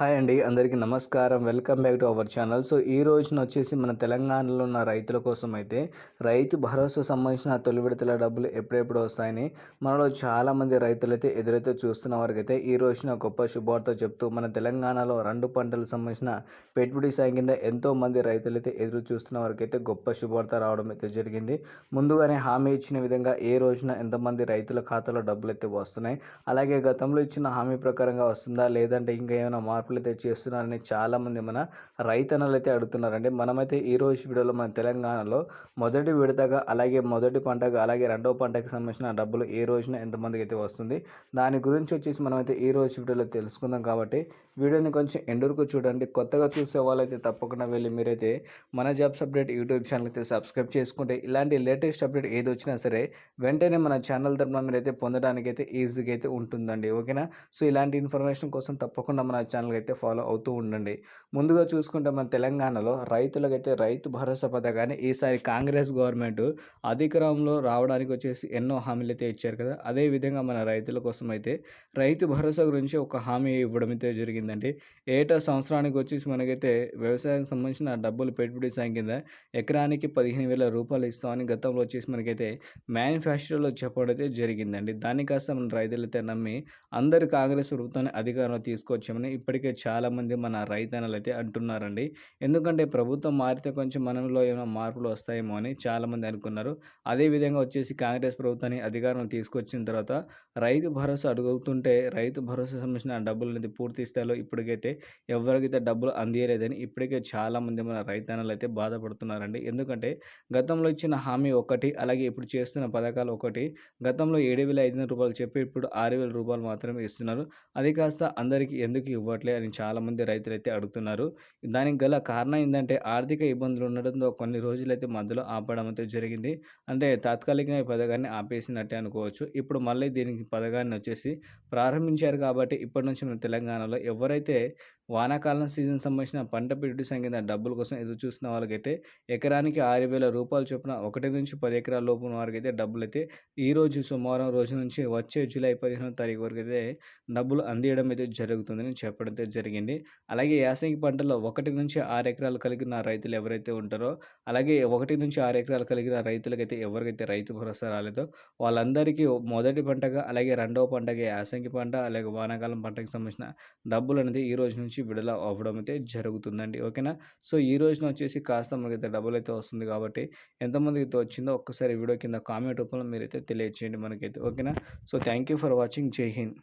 Hi అండి అందరికీ నమస్కారం. Welcome back to our channel. So ఈ రోజున వచ్చేసి మన తెలంగాణలో ఉన్న రైతుల కోసం అయితే రైతు భరోసా సంబంధించిన తొలి విడతల డబ్బులు ఎప్పుడెప్పుడు వస్తాయని మనలో చాలామంది రైతులైతే ఎదురైతే చూస్తున్న వారికైతే ఈ రోజున గొప్ప శుభార్త చెప్తూ మన తెలంగాణలో రెండు పంటలకు సంబంధించిన పెట్టుబడి సాయం కింద ఎంతోమంది రైతులైతే ఎదురు చూస్తున్న వారికైతే గొప్ప శుభార్త రావడం అయితే జరిగింది. ముందుగానే హామీ ఇచ్చిన విధంగా ఏ రోజున ఎంతమంది రైతుల ఖాతాలో డబ్బులు అయితే వస్తున్నాయి? అలాగే గతంలో ఇచ్చిన హామీ ప్రకారంగా వస్తుందా? లేదంటే ఇంకా ఏమైనా మార్పులు అయితే చేస్తున్నారని చాలామంది మన రైతన్నలు అయితే అడుగుతున్నారండి. మనమైతే ఈరోజు వీడియోలో మన తెలంగాణలో మొదటి విడతగా అలాగే మొదటి పంటగా అలాగే రెండవ పంటకు సంబంధించిన డబ్బులు ఏ రోజున ఎంతమందికి అయితే వస్తుంది దాని గురించి వచ్చేసి మనమైతే ఈ రోజు వీడియోలో తెలుసుకుందాం కాబట్టి వీడియోని కొంచెం ఎండూరుకు చూడండి. కొత్తగా చూసే వాళ్ళైతే తప్పకుండా వెళ్ళి మీరైతే మన జాబ్స్ అప్డేట్ యూట్యూబ్ ఛానల్ అయితే సబ్స్క్రైబ్ చేసుకుంటే ఇలాంటి లేటెస్ట్ అప్డేట్ ఏది వచ్చినా సరే వెంటనే మన ఛానల్ తరపున మీరైతే పొందడానికి అయితే ఈజీగా అయితే ఉంటుందండి. ఓకేనా? సో ఇలాంటి ఇన్ఫర్మేషన్ కోసం తప్పకుండా మన ఛానల్ అయితే ఫాలో అవుతూ ఉండండి. ముందుగా చూసుకుంటే మన తెలంగాణలో రైతులకైతే రైతు భరోసా పథకాన్ని ఈసారి కాంగ్రెస్ గవర్నమెంట్ అధికారంలో రావడానికి వచ్చేసి ఎన్నో హామీలు అయితే ఇచ్చారు కదా! అదేవిధంగా మన రైతుల కోసం అయితే రైతు భరోసా గురించి ఒక హామీ ఇవ్వడం అయితే జరిగిందండి. ఏటా సంవత్సరానికి వచ్చేసి మనకైతే వ్యవసాయం సంబంధించిన డబ్బులు పెట్టుబడి సాయం కింద ఎకరానికి పదిహేను వేల రూపాయలు ఇస్తామని గతంలో వచ్చేసి మనకైతే మ్యానుఫ్యాక్చరర్లో చెప్పడం అయితే జరిగిందండి. దాన్ని కాస్త మన రైతులైతే నమ్మి అందరు కాంగ్రెస్ ప్రభుత్వాన్ని అధికారంలో తీసుకొచ్చామని ఇప్పటికీ ఇప్పటికే చాలామంది మన రైతన్నలు అయితే అంటున్నారండి. ఎందుకంటే ప్రభుత్వం మారితే కొంచెం మనలో ఏమైనా మార్పులు వస్తాయేమో అని చాలామంది అనుకున్నారు. అదేవిధంగా వచ్చేసి కాంగ్రెస్ ప్రభుత్వాన్ని అధికారం తీసుకొచ్చిన తర్వాత రైతు భరోసా అడుగుతుంటే రైతు భరోసా సంబంధించిన డబ్బులు అనేది పూర్తి స్థాయిలో ఇప్పటికైతే ఎవరికైతే డబ్బులు అందియలేదని ఇప్పటికే చాలామంది మన రైతన్నలు అయితే బాధపడుతున్నారండి. ఎందుకంటే గతంలో ఇచ్చిన హామీ ఒకటి అలాగే ఇప్పుడు చేస్తున్న పథకాలు ఒకటి గతంలో ఏడు వేల ఐదు రూపాయలు చెప్పి ఇప్పుడు ఆరు వేల రూపాయలు మాత్రమే ఇస్తున్నారు. అది కాస్త అందరికీ ఎందుకు ఇవ్వట్లేదు? ఇవ్వట్లే అని చాలామంది రైతులు అయితే అడుగుతున్నారు. దానికి గల కారణం ఏంటంటే ఆర్థిక ఇబ్బందులు ఉండడంతో కొన్ని రోజులైతే మధ్యలో ఆపడం అయితే జరిగింది. అంటే తాత్కాలికంగా ఈ పథకాన్ని ఆపేసినట్టే అనుకోవచ్చు. ఇప్పుడు మళ్ళీ దీనికి పథకాన్ని వచ్చేసి ప్రారంభించారు కాబట్టి ఇప్పటి నుంచి మన తెలంగాణలో ఎవరైతే వానాకాలం సీజన్ సంబంధించిన పంట పెట్టుబడి సంఖ్య డబ్బుల కోసం ఎదురు చూసిన వాళ్ళకైతే ఎకరానికి ఆరు వేల రూపాయలు చొప్పున ఒకటి నుంచి పది ఎకరాల లోపు ఉన్న వారికి అయితే డబ్బులు అయితే ఈ రోజు సోమవారం రోజు నుంచి వచ్చే జూలై పదిహేనో తారీఖు వరకు అయితే డబ్బులు అందియడం అయితే జరుగుతుందని చెప్పడం అయితే జరిగింది. అలాగే యాసంగి పంటలో ఒకటి నుంచి ఆరు ఎకరాలు కలిగిన రైతులు ఎవరైతే ఉంటారో అలాగే ఒకటి నుంచి ఆరు ఎకరాలు కలిగిన రైతులకైతే ఎవరికైతే రైతు భరోసా రాలేదో వాళ్ళందరికీ మొదటి పంటగా అలాగే రెండవ పంటగా యాసంగి పంట అలాగే వానాకాలం పంటకి సంబంధించిన డబ్బులు అనేది ఈ రోజు నుంచి విడుదల అవ్వడం అయితే జరుగుతుందండి. ఓకేనా? సో ఈ రోజున వచ్చేసి కాస్త మనకైతే డబ్బులు అయితే వస్తుంది కాబట్టి ఎంతమందికి అయితే వచ్చిందో ఒక్కసారి వీడియో కింద కామెంట్ రూపంలో మీరైతే తెలియచేయండి మనకైతే. ఓకేనా? So thank you for watching. జై హింద్.